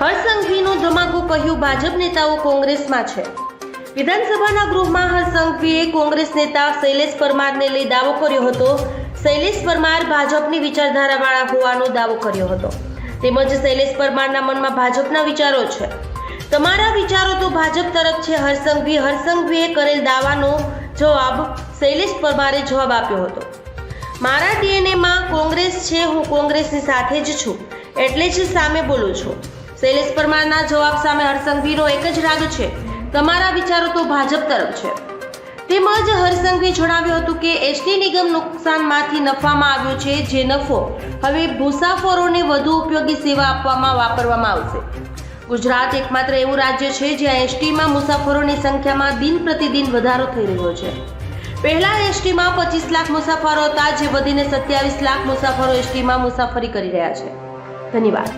હરસંઘવીનો ધમાકો કહ્યું ભાજપ નેતાઓ કોંગ્રેસમાં છે. વિધાનસભાના ગૃહમાં હરસંઘવીએ કોંગ્રેસ નેતા શૈલેષ પરમારને લઈ દાવો કર્યો હતો. શૈલેષ પરમાર ભાજપની વિચારધારાવાળા હોવાનો દાવો કર્યો હતો. તેમજ શૈલેષ પરમારના મનમાં ભાજપના વિચારો છે. તમારા વિચારો તો ભાજપ તરફ છે હરસંઘવી હરસંઘવીએ કરેલ દાવાનો જવાબ શૈલેષ પરમારે જવાબ આપ્યો હતો. મારા ડીએનએમાં કોંગ્રેસ છે, હું કોંગ્રેસની સાથે જ છું. એટલે જ સામે બોલું છું. શૈલેષ પરમારના જવાબ સામે હરસંઘવીનો એક જ રાગ છે. તમારા વિચારો તો ભાજપ તરફ છે. તેમજ હરસંઘવી જણાવ્યું હતું કે એસટી નિગમ નુકસાનમાંથી નફામાં આવ્યો છે, જે નફો હવે મુસાફરોને વધુ ઉપયોગી સેવા આપવામાં વાપરવામાં આવશે. ગુજરાત એકમાત્ર એવું રાજ્ય છે જ્યાં એસટીમાં મુસાફરોની સંખ્યામાં દિન પ્રતિદિન વધારો થઈ રહ્યો છે. પહેલા એસટીમાં પચીસ લાખ મુસાફરો હતા, જે વધીને સત્યાવીસ લાખ મુસાફરો એસટીમાં મુસાફરી કરી રહ્યા છે. ધન્યવાદ.